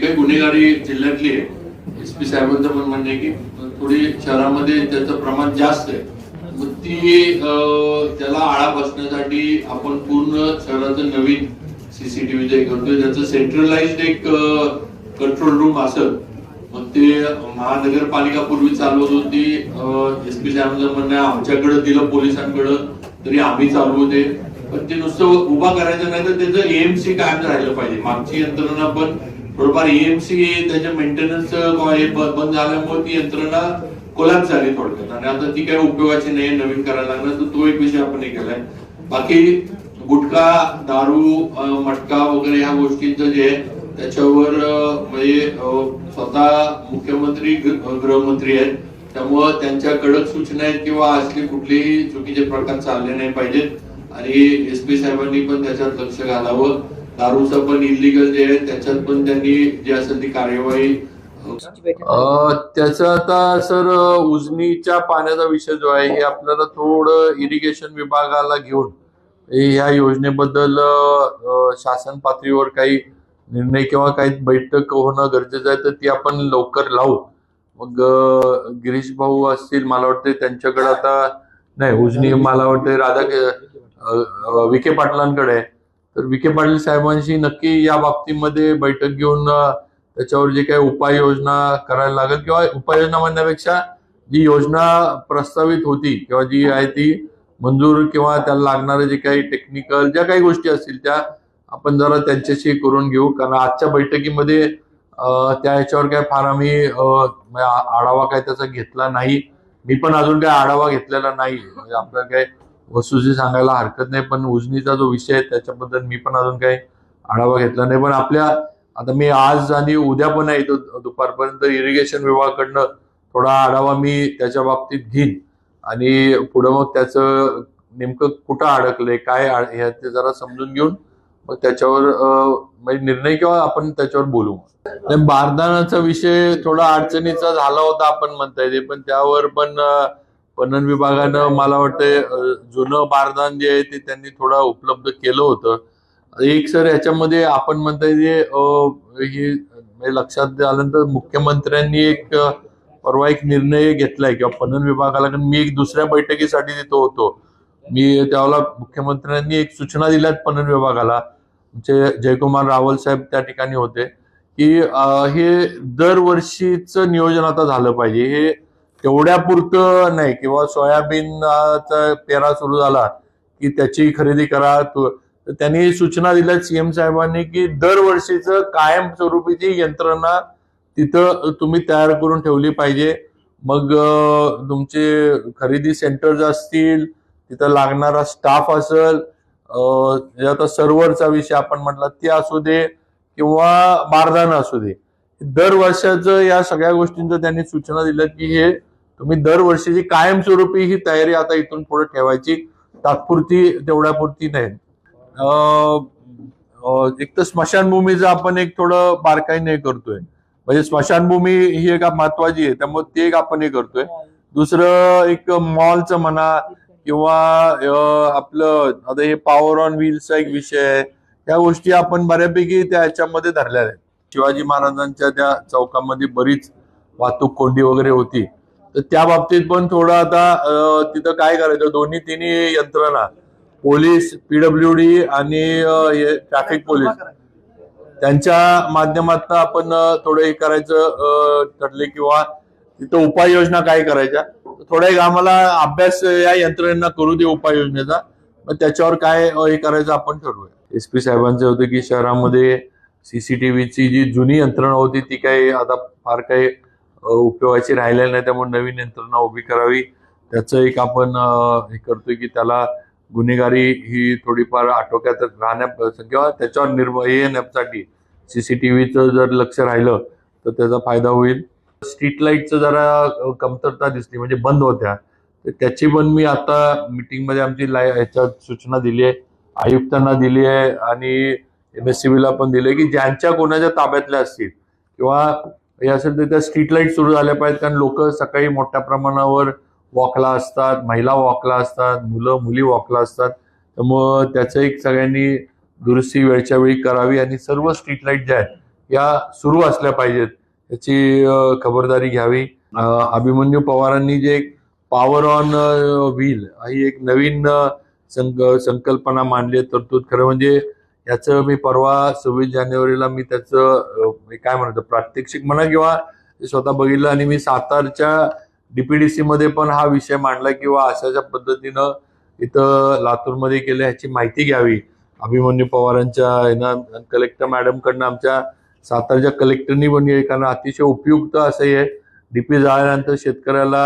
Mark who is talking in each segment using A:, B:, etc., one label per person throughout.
A: काही गुन्हेगारी जिल्ह्यातली आहे. एस पी साहेबांचं पण म्हणणं आहे की थोडी शहरामध्ये त्याचं प्रमाण जास्त आहे. मग ती त्याला आळा बसण्यासाठी आपण पूर्ण शहराचं नवीन सीसीटीव्ही जे करतोय. त्याचं सेंट्रलाइज एक कंट्रोल रूम असेल. मग ते महानगरपालिका पूर्वी चालवत होती. एस पी साहेबांचं म्हणणं आहे आमच्याकडे दिलं पोलिसांकडं तरी आम्ही चालवू दे पण ते नुसतं उभा करायचं नाही तर त्याचं एएमसी कायम राहिलं पाहिजे. मागची यंत्रणा पण बरोबर एएमसी त्याच्या मेंटेनन्स बंद झाल्यामुळे ती यंत्रणा कोलॅप्स झाली थोडक्यात. आणि आता ती काही उपयोगाची नाही नवीन करायला लागणार तर तो एक विषय आपण हे केलाय. बाकी गुटखा दारू मटका वगैरे ह्या गोष्टींचं जे आहे त्याच्यावर म्हणजे स्वतः मुख्यमंत्री गृहमंत्री आहेत. त्यामुळं त्यांच्या कडक सूचना आहेत किंवा असले कुठलेही चुकीचे प्रकार चालले नाही पाहिजेत. आणि एस पी साहेबांनी पण त्याच्यात लक्ष घालावं. दारूचं पण इलिगल जे आहे त्याच्यात पण त्यांनी जी असेल ती कार्यवाही अं, त्याचं आता सर उजनीच्या पाण्याचा विषय जो आहे हे आपल्याला थोडं इरिगेशन विभागाला घेऊन ह्या योजनेबद्दल शासन पातळीवर काही निर्णय किंवा काही बैठक होणं गरजेचं आहे तर ती आपण लवकर लावू. मग गिरीश भाऊ असतील मला वाटते त्यांच्याकडे आता नाही उजनी मला वाटते राधा विखे पाटलांकडे आहे. तर विखे पाटील साहेबांशी नक्की या बाबतीमध्ये बैठक घेऊन त्याच्यावर जे काही उपाययोजना करायला लागेल किंवा उपाययोजना म्हणण्यापेक्षा जी योजना प्रस्तावित होती किंवा जी आहे ती मंजूर किंवा त्याला लागणारे जे काही टेक्निकल ज्या काही गोष्टी असतील त्या आपण जरा त्यांच्याशी करून घेऊ. कारण आजच्या बैठकीमध्ये त्या ह्याच्यावर काय फार आम्ही म्हणजे आढावा काय त्याचा घेतला नाही. मी पण अजून काय आढावा घेतलेला नाही. म्हणजे आपल्याला काय वस्तुस्थिती सांगायला हरकत नाही पण उजनीचा जो विषय आहे त्याच्याबद्दल मी पण अजून काही आढावा घेतला नाही. पण आपल्या आता मी आज आणि उद्या पण येतो दुपारपर्यंत इरिगेशन विभागाकडनं थोडा आढावा मी त्याच्या बाबतीत घेईन. आणि पुढं मग त्याचं नेमकं कुठं अडकलंय काय हे ते जरा समजून घेऊन मग त्याच्यावर म्हणजे निर्णय किंवा आपण त्याच्यावर बोलू. बारदानाचा विषय थोडा अडचणीचा झाला होता आपण म्हणता येते पण त्यावर पण पणन विभागानं मला वाटतं जुनं बारदान जे आहे ते त्यांनी थोडं उपलब्ध केलं होतं. एक सर याच्यामध्ये आपण म्हणता येते अं, हे म्हणजे लक्षात आल्यानंतर मुख्यमंत्र्यांनी एक परवा एक निर्णय घेतलाय किंवा पणन विभागाला कारण मी एक दुसऱ्या बैठकीसाठी तिथं होतो. मी त्यावेळेला मुख्यमंत्र्यांनी एक सूचना दिल्यात पणन विभागाला. आमचे जयकुमार रावल साहेब त्या ठिकाणी होते. की हे दरवर्षीचं नियोजन आता झालं पाहिजे. हे तेवढ्यापुरतं नाही. किंवा सोयाबीनचा पेरा सुरू झाला की त्याची खरेदी करा. तु- तर त्यांनी सूचना दिल्या सीएम साहेबांनी की दरवर्षीचं कायमस्वरूपीची यंत्रणा तिथं तुम्ही तयार करून ठेवली पाहिजे. मग तुमचे खरेदी सेंटर्स असतील तिथं लागणारा स्टाफ असेल आता सर्व्हरचा विषय आपण म्हटला ते असू दे किंवा बारदाना असू दे. दर वर्षाचं या सगळ्या गोष्टींचं त्यांनी सूचना दिल्या की हे तुम्ही दरवर्षीची कायमस्वरूपी ही तयारी आता इथून पुढे ठेवायची तात्पुरती तेवढ्यापुरती नाही. एक तर स्मशानभूमीचं आपण एक थोडं बारकाईने करतोय. म्हणजे स्मशानभूमी ही एक महत्वाची आहे त्यामुळे ते एक आपण हे करतोय. दुसरं एक मॉलचं म्हणा किंवा आपलं आता हे पॉवर ऑन व्हीलचा एक विषय आहे. त्या गोष्टी आपण बऱ्यापैकी त्या ह्याच्यामध्ये धरल्या आहेत. शिवाजी महाराजांच्या त्या चौकामध्ये बरीच वाहतूक कोंडी वगैरे होती. तर त्या बाबतीत पण थोडं आता तिथं काय करायचं? दोन्ही तिन्ही यंत्रणा पोलीस पीडब्ल्यू डी आणि हे ट्रॅफिक पोलीस त्यांच्या माध्यमातून आपण थोडं हे करायचं ठरले किंवा तिथं उपाययोजना काय करायच्या? थोडा एक आम्हाला अभ्यास या यंत्रणेना करू दे उपाययोजनेचा. मग त्याच्यावर काय हे करायचं आपण ठरवूया. एस पी साहेबांचे होते की शहरामध्ये सीसीटीव्हीची जी जुनी यंत्रणा होती ती काही आता फार काही उपयोगाची राहिलेली नाही त्यामुळे नवीन यंत्रणा उभी करावी. त्याचं एक आपण हे करतोय की त्याला गुन्हेगारी ही थोडीफार आटोक्यात राहण्या किंवा त्याच्यावर निर्भय येण्यासाठी सीसीटीव्हीचं जर लक्ष राहिलं तर त्याचा फायदा होईल. स्ट्रीट लाईटचं जरा कमतरता दिसली म्हणजे बंद होत्या. तर त्याची पण मी आता मीटिंगमध्ये आमची लाय ह्याच्यात सूचना दिली आहे आयुक्तांना दिली आहे आणि एम एस सी बीला पण दिली आहे की ज्यांच्या कोणाच्या ताब्यातल्या असतील किंवा यासाठी तर त्या स्ट्रीट लाइट सुरू झाल्या पाहिजेत कारण लोक सकाळी मोठ्या प्रमाणावर वॉकला असतात महिला वॉकला असतात मुलं मुली वॉकला असतात. त्यामुळं त्याचं एक सगळ्यांनी दुरुस्ती वेळच्या वेळी करावी आणि सर्व स्ट्रीट लाइट ज्या आहेत
B: या सुरू असल्या पाहिजेत. याची खबरदारी घ्यावी. अभिमन्यू पवारांनी जे एक पॉवर ऑन व्हील ही एक नवीन संक- संकल्पना मांडली तरतूद. खरं म्हणजे याचं मी परवा सव्वीस जानेवारीला मी त्याचं काय म्हणतो प्रात्यक्षिक म्हणा किंवा ते स्वतः बघितलं आणि मी सातारच्या डीपीडीसी मध्ये पण हा विषय मांडला किंवा अशाच्या पद्धतीनं इथं लातूरमध्ये केलं ह्याची माहिती घ्यावी. अभिमन्यू पवारांच्या कलेक्टर मॅडमकडनं आमच्या सातारच्या कलेक्टरनी पण कारण अतिशय उपयुक्त असं हे डीपी जाळल्यानंतर शेतकऱ्याला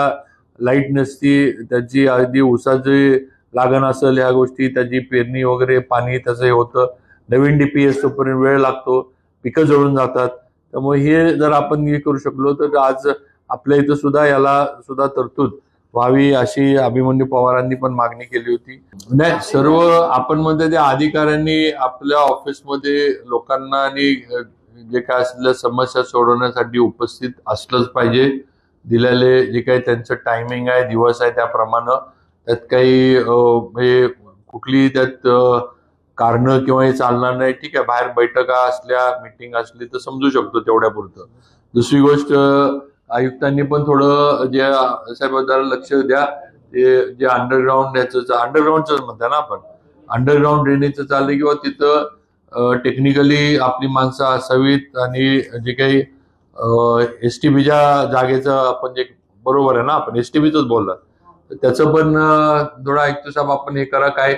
B: लाइट नसती त्याची अगदी ऊसाची लागण असेल ह्या गोष्टी त्याची पेरणी वगैरे पाणी त्याचं हे होतं. नवीन डीपी तोपर्यंत वेळ लागतो पिकं जळून जातात. त्यामुळे हे जर आपण हे करू शकलो तर आज आपल्या इथं सुद्धा याला सुद्धा तरतूद व्हावी अशी अभिमन्यू पवारांनी पण मागणी केली होती. नाही सर्व आपण म्हणतो त्या अधिकाऱ्यांनी आपल्या ऑफिसमध्ये लोकांना आणि जे काय असलेल्या समस्या सोडवण्यासाठी उपस्थित असलंच पाहिजे. दिलेले जे काही त्यांचं टायमिंग आहे दिवस आहे त्याप्रमाणे. त्यात काही हे कुठली त्यात कारणं किंवा हे चालणार नाही ठीक आहे बाहेर बैठका असल्या मिटिंग असली तर समजू शकतो तेवढ्या पुरतं दुसरी गोष्ट आयुक्तांनी पण थोडं जे साहेबांना जरा लक्ष द्या ते जे अंडरग्राऊंड याचं अंडरग्राऊंडच म्हणता ना आपण. अंडरग्राऊंड ड्रेनेजचं चाललंय किंवा तिथं टेक्निकली आपली माणसं असावीत आणि जे काही एस टी बीच्या जागेचं आपण जे बरोबर आहे ना आपण एस टी बीच बोलला त्याचं पण थोडं ऐकतो साहेब आपण हे करा काय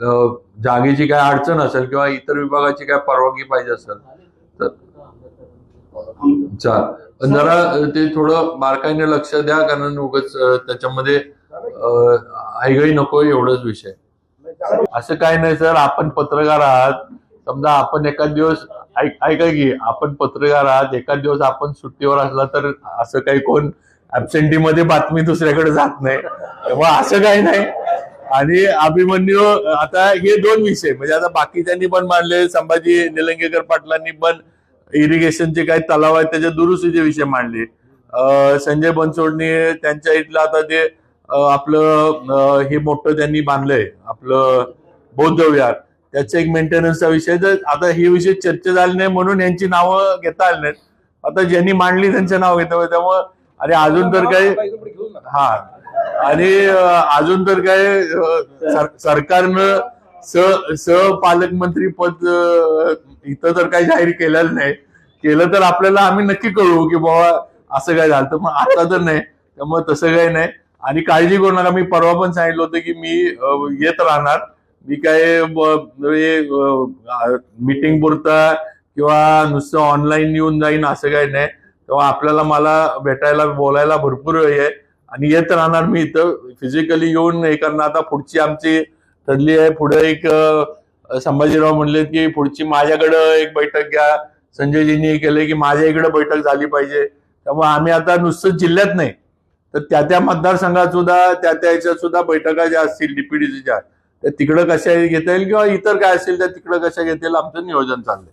B: जागेची काय अडचण असेल किंवा इतर विभागाची काय परवानगी पाहिजे असेल तर चाल. जरा ते थोडं बारकाईने लक्ष द्या कारण उगाच त्याच्यामध्ये अं, ऐगही नको एवढंच विषय. असं काय नाही सर आपण पत्रकार आहात. समजा आपण एखाद दिवस ऐका की आपण पत्रकार आहात एखाद दिवस आपण सुट्टीवर असला तर असं काही कोण ऍबसेंटी मध्ये बातमी दुसऱ्याकडे जात नाही. तेव्हा असं काही नाही. आणि अभिमन्यू आता हे दोन विषय म्हणजे आता बाकीच्यांनी पण मांडले संभाजी निलंगेकर पाटलांनी पण इरिगेशनचे काही तलाव आहेत त्याच्या दुरुस्तीचे विषय मांडले. संजय बनसोडने त्यांच्या इथलं आता ते अं, आपलं हे मोठं त्यांनी बांधलंय आपलं बौद्ध विहार त्याचा एक मेंटेनन्सचा विषय तर आता हे विषय चर्चा झाले नाही म्हणून यांची नावं घेता आली नाहीत. आता ज्यांनी मांडली त्यांचं नाव घेतं त्यामुळं आणि अजून तर काही हा. आणि अजून तर काय सरकारनं स सहपालकमंत्री पद इथं तर काही जाहीर केलेलं नाही. केलं तर आपल्याला आम्ही नक्की कळू की बाबा असं काय झालं. मग आता तर नाही. त्यामुळे तसं काही नाही. आणि काळजी करू नका. मी परवा पण सांगितलं होतं की मी येत राहणार. मी काय मीटिंग पुरता किंवा नुसतं ऑनलाईन येऊन जाईन असं काही नाही. तेव्हा आपल्याला मला भेटायला बोलायला भरपूर वेळ आहे. आणि येत राहणार मी इथं. फिजिकली येऊन हे करणं आता पुढची आमची ठरली आहे. पुढे एक संभाजीराव म्हणले की पुढची माझ्याकडं एक बैठक घ्या. संजयजींनी केले की माझ्या इकडे बैठक झाली पाहिजे. त्यामुळे आम्ही आता नुसतं जिल्ह्यात नाही तर त्या त्या मतदारसंघात सुद्धा त्या त्या ह्याच्यात सुद्धा बैठका ज्या असतील डीपीडीसीच्या त्या तिकडं कशा घेता येईल किंवा इतर काय असेल त्या तिकडं कशा घेता येईल आमचं नियोजन चाललंय.